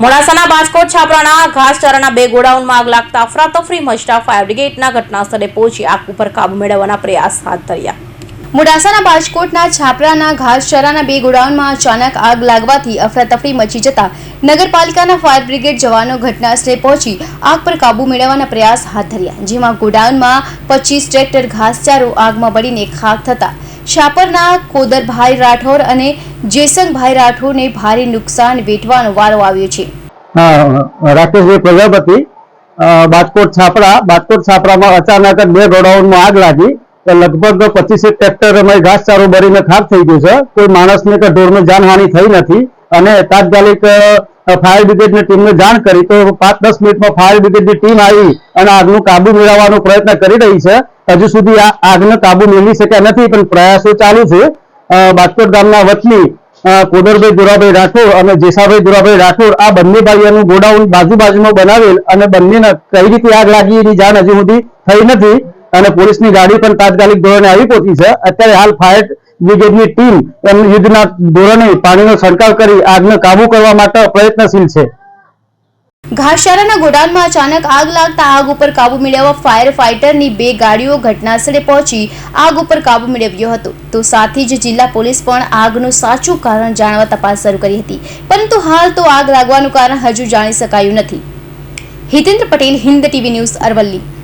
મોડાસાના બાસ્કોટ છાપરાના ઘાસચારાના બે ગોડાઉનમાં આગ લાગતા અફરાતફરી મચતા ફાયર બ્રિગેડના ઘટના સ્થળે પહોંચી આગ ઉપર કાબુ મેળવવાના પ્રયાસ હાથ ધર્યા. મોડાસાના બાજકોટના છાપરાના ઘાસચારાના બે ગોડાઉનમાં અચાનક આગ લાગવાથી અફરાતફરી મચી જતા નગરપાલિકાના ફાયર બ્રિગેડ જવાનો ઘટના સ્થળે પહોંચી આગ પર કાબુ મેળવવાના પ્રયાસ હાથ ધર્યા, જેમાં ગોડાઉનમાં પચીસ ટ્રેક્ટર ઘાસચારો આગમાં બળીને ખાક થતા છાપરના કોદરભાઈ રાઠોડ અને જેસંગભાઈ રાઠોડને ભારે નુકસાન વેઠવાનો વારો આવ્યો છે. રાકેશભાઈ પ્રજાપતિ બાજકોટ છાપરા, બાજકોટ છાપરામાં અચાનક બે ગોડાઉનમાં આગ લાગી તો લગભગ પચીસેક ટ્રેક્ટર એમાં ઘાસચારો ભરીને ખાક થઈ ગયું છે. કોઈ માણસને કે ઢોરને જાનહાનિ થઈ નથી અને તાત્કાલિક ફાયર બ્રિગેડની ટીમને જાણ કરી તો પાંચ દસ મિનિટમાં ફાયર બ્રિગેડની ટીમ આવી અને આગનું કાબુ મેળવવાનો પ્રયત્ન કરી રહી છે. હજુ સુધી આ આગને કાબુ મેળવી શક્યા નથી પણ પ્રયાસો ચાલુ છે. અ, બાજકોટ ગામના વતની કોદરભાઈ દુરાભાઈ રાઠોડ અને જેસાભાઈ દુરાભાઈ રાઠોડ આ બંને ભાઈઓનું ગોડાઉન બાજુ બાજુમાં બનાવેલ અને બંનેને કઈ રીતે આગ લાગી એની જાણ હજુ સુધી થઈ નથી અને પોલીસની ગાડી પણ તાત્કાલિક ધોરણે આવી પહોંચી છે. અત્યારે હાલ ફાયર બ્રિગેડની ટીમ યુદ્ધના ધોરણે પાણીનો છંટકાવ કરી આગને કાબુ કરવા માટે પ્રયત્નશીલ છે. ઘાસચારાના ગોડાઉનમાં અચાનક આગ લાગતા આગ ઉપર કાબુ મેળવવા ફાયર ફાઇટરની બે ગાડીઓ ઘટનાસ્થળે પહોંચી આગ ઉપર કાબુ મેળવ્યો હતો. તો સાથે જ જિલ્લા પોલીસ પણ આગનું સાચું કારણ જાણવા તપાસ શરૂ કરી હતી. પરંતુ હાલ તો આગ લાગવાનું કારણ હજુ જાણી શકાયું નથી. Hitendra Patel, Hind TV news Aravalli.